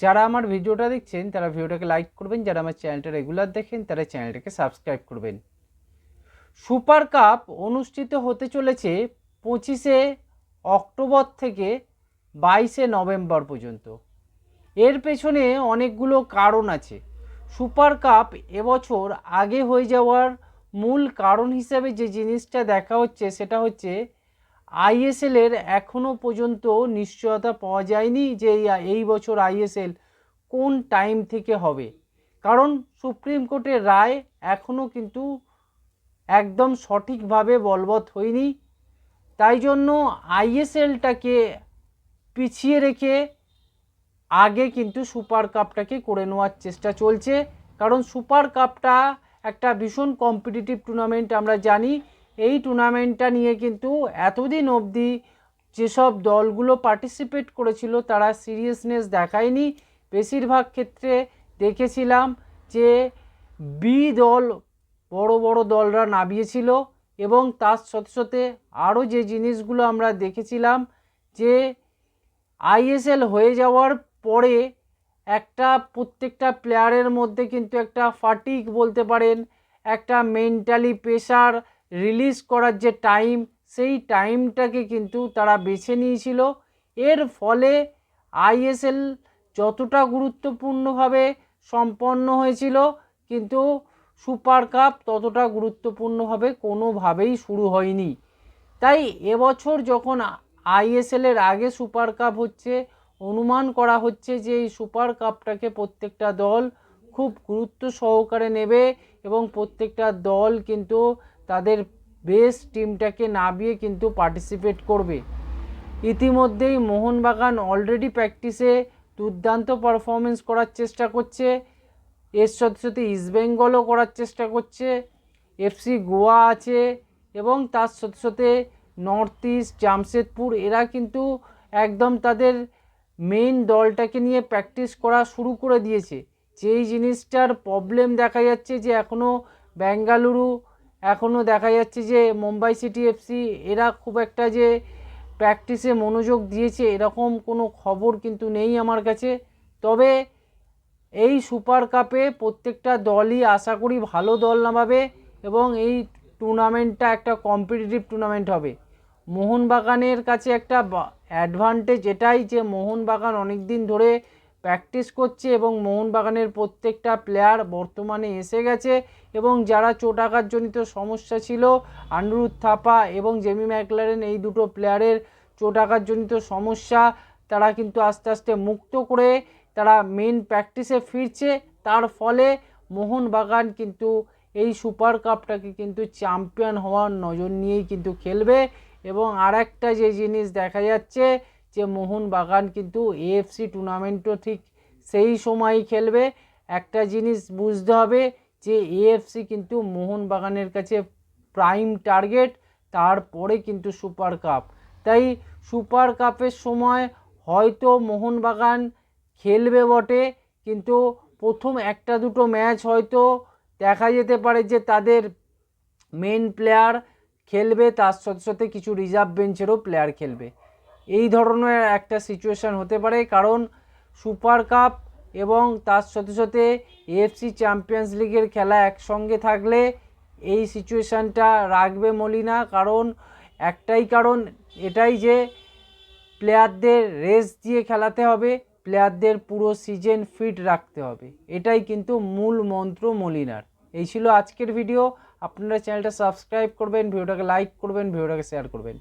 যারা আমার ভিডিওটা দেখছেন, তারা ভিডিওটাকে লাইক করবেন, যারা আমার চ্যানেলটা রেগুলার দেখেন, তারা চ্যানেলটাকে সাবস্ক্রাইব করবেন। সুপার কাপ অনুষ্ঠিত হতে চলেছে পঁচিশে অক্টোবর থেকে বাইশে নভেম্বর পর্যন্ত। এর পেছনে অনেকগুলো কারণ আছে। সুপার কাপ এবছর আগে হয়ে যাওয়ার মূল কারণ হিসাবে যে জিনিসটা দেখা হচ্ছে, সেটা হচ্ছে আইএসএলের এখনও পর্যন্ত নিশ্চয়তা পাওয়া যায়নি যে এই- বছর আইএসএল কোন টাইম থেকে হবে। কারণ সুপ্রিম কোর্টের রায় এখনও কিন্তু একদম সঠিকভাবে বলবৎ হয়নি। তাই জন্য আইএসএলটাকে পিছিয়ে রেখে আগে কিন্তু সুপার কাপটাকে করে নেওয়ার চেষ্টা চলছে। কারণ সুপার কাপটা একটা ভীষণ কম্পিটিটিভ টুর্নামেন্ট আমরা জানি। এই টুর্নামেন্টটা নিয়ে কিন্তু এতদিন অবধি যেসব দলগুলো পার্টিসিপেট করেছিল তারা সিরিয়াসনেস দেখায়নি। বেশিরভাগ ক্ষেত্রে দেখেছিলাম যে বি দল বড় বড় দলরা নামিয়েছিল এবং তার সাথে সাথে আরও যে জিনিসগুলো আমরা দেখেছিলাম যে আইএসএল হয়ে যাওয়ার পরে একটা প্রত্যেকটা প্লেয়ারের মধ্যে কিন্তু একটা ফাটিক বলতে পারেন, একটা মেন্টালি প্রেশার রিলিজ করার যে টাইম সেই টাইমটাকে কিন্তু তারা বেছে নিয়েছিল। এর ফলে আইএসএল যতটা গুরুত্বপূর্ণভাবে সম্পন্ন হয়েছিল, কিন্তু সুপার কাপ ততটা গুরুত্বপূর্ণভাবে কোনোভাবেই শুরু হয়নি। তাই এবছর যখন আইএসএলের আগে সুপার কাপ হচ্ছে, অনুমান করা হচ্ছে যে এই সুপার কাপটাকে প্রত্যেকটা দল খুব গুরুত্ব সহকারে নেবে এবং প্রত্যেকটা দল কিন্তু তাদের বেস্ট টিমটাকে নামিয়ে কিন্তু পার্টিসিপেট করবে। ইতিমধ্যেই মোহনবাগান অলরেডি প্র্যাকটিসে দুর্দান্ত পারফরমেন্স করার চেষ্টা করছে। এর সাথে সাথে ইস্টবেঙ্গলও করার চেষ্টা করছে। এফসি গোয়া আছে এবং তার সাথে সাথে নর্থ ইস্ট জামশেদপুর এরা কিন্তু একদম তাদের মেইন দলটাকে নিয়ে প্র্যাকটিস করা শুরু করে দিয়েছে। যেই জিনিসটার প্রবলেম দেখা যাচ্ছে যে এখনও বেঙ্গালুরু এখনও দেখা যাচ্ছে যে মুম্বাই সিটি এফসি এরা খুব একটা যে প্র্যাকটিসে মনোযোগ দিয়েছে, এরকম কোনো খবর কিন্তু নেই আমার কাছে। তবে এই সুপার কাপে প্রত্যেকটা দলই আশা করি ভালো দল নামাবে এবং এই টুর্নামেন্টটা একটা কম্পিটিটিভ টুর্নামেন্ট হবে। মোহনবাগানের কাছে একটা অ্যাডভান্টেজ এটাই যে মোহনবাগান অনেক দিন ধরে প্র্যাকটিস করছে এবং মোহনবাগানের প্রত্যেকটা প্লেয়ার বর্তমানে এসে গেছে এবং যারা চোটাঘাতজনিত সমস্যা ছিল, আনিরুদ্ধ থাপা এবং জেমি ম্যাকলারেন এই দুটো প্লেয়ারের চোটাঘাতজনিত সমস্যা, তারা কিন্তু আস্তে আস্তে মুক্ত করে তারা মেন প্র্যাকটিসে ফিরছে। তার ফলে মোহনবাগান কিন্তু এই সুপার কাপটাকে কিন্তু চ্যাম্পিয়ন হওয়ার নজর নিয়েই কিন্তু খেলবে। এবং আর একটা যে জিনিস দেখা যাচ্ছে যে মোহনবাগান কিন্তু এএফসি টুর্নামেন্টও ঠিক সেই সময়ই খেলবে। একটা জিনিস বুঝতে হবে যে এএফসি কিন্তু মোহনবাগানের কাছে প্রাইম টার্গেট তারপরে কিন্তু সুপার কাপ তাই সুপার কাপের সময় হয়তো মোহনবাগান খেলবে বটে, কিন্তু প্রথম একটা দুটো ম্যাচ হয়তো দেখা যেতে পারে যে তাদের মেন প্লেয়ার খেলবে, তার সাথে সাথে কিছু রিজার্ভ বেঞ্চেরও প্লেয়ার খেলবে। এই ধরনের একটা সিচুয়েশান হতে পারে, কারণ সুপার কাপ এবং তার সাথে সাথে এএফসি চ্যাম্পিয়ন্স লিগের খেলা একসঙ্গে থাকলে এই সিচুয়েশানটা রাখবে মলিনা, কারণ একটাই কারণ এটাই যে প্লেয়ারদের রেস্ট দিয়ে খেলাতে হবে প্লেয়ারদের পুরো সিজন ফিট রাখতে হবে। এটাই কিন্তু মূল মন্ত্র মলিনার। এই ছিল আজকের ভিডিও আপনারা চ্যানেলটা সাবস্ক্রাইব করবেন ভিডিওটাকে লাইক করবেন ভিডিওটাকে শেয়ার করবেন।